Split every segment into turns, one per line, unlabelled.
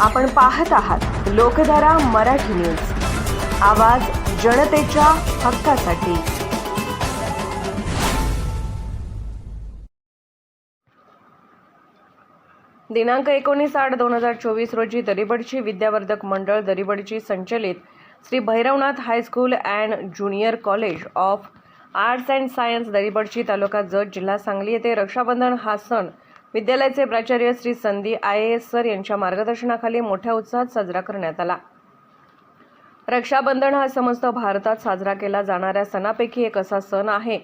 आपण पाहत आहात लोकधारा मराठी न्यूज. आवाज जनतेच्या हक्कासाठी. दिनांक एकोणीस आठ दोन हजार चोवीस रोजी दरिबडची विद्यावर्धक मंडळ दरिबडची संचलित Shri Bhairavnath high school and junior college of arts and science Daribadchi तालुका जत जिल्हा सांगली येथे रक्षाबंधन हा सण विद्यालयाचे प्राचार्य श्री संधी आय ए एस सर यांच्या मार्गदर्शनाखाली मोठ्या उत्साहात साजरा करण्यात आला. रक्षाबंधन हा समस्त भारतात साजरा केला जाणाऱ्या सणापैकी एक असा सण आहे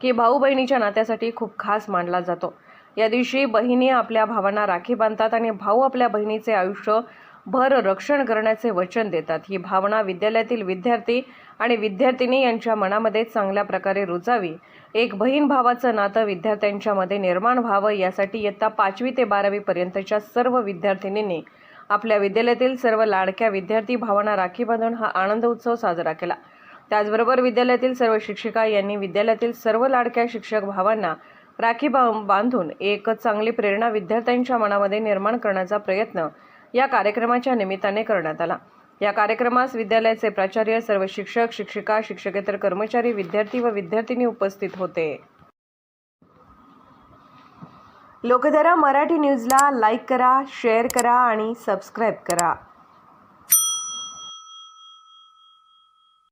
की भाऊ बहिणीच्या नात्यासाठी खूप खास मानला जातो. या दिवशी बहिणी आपल्या भावांना राखी बांधतात आणि भाऊ आपल्या बहिणीचे आयुष्य भर रक्षण करण्याचे वचन देतात. ही भावना विद्यालयातील विद्यार्थी आणि विद्यार्थिनी यांच्या मनामध्ये चांगल्या प्रकारे रुजावी. एक बहीण भावाचं नातं विद्यार्थ्यांच्यामध्ये निर्माण व्हावं यासाठी इयत्ता पाचवी ते बारावीपर्यंतच्या सर्व विद्यार्थिनींनी आपल्या विद्यालयातील सर्व लाडक्या विद्यार्थी भावांना राखी बांधून हा आनंद उत्सव साजरा केला. त्याचबरोबर विद्यालयातील सर्व शिक्षिका यांनी विद्यालयातील सर्व लाडक्या शिक्षक भावांना राखी बांधून एक चांगली प्रेरणा विद्यार्थ्यांच्या मनामध्ये निर्माण करण्याचा प्रयत्न या कार्यक्रमाच्या निमित्ताने करण्यात आला. या कार्यक्रमास विद्यालयाचे प्राचार्य सर्व शिक्षक शिक्षिका शिक्षकेतर कर्मचारी विद्यार्थी व विद्यार्थिनी उपस्थित होते. लोकधारा मराठी न्यूजला लाईक करा शेअर करा आणि सबस्क्राईब करा.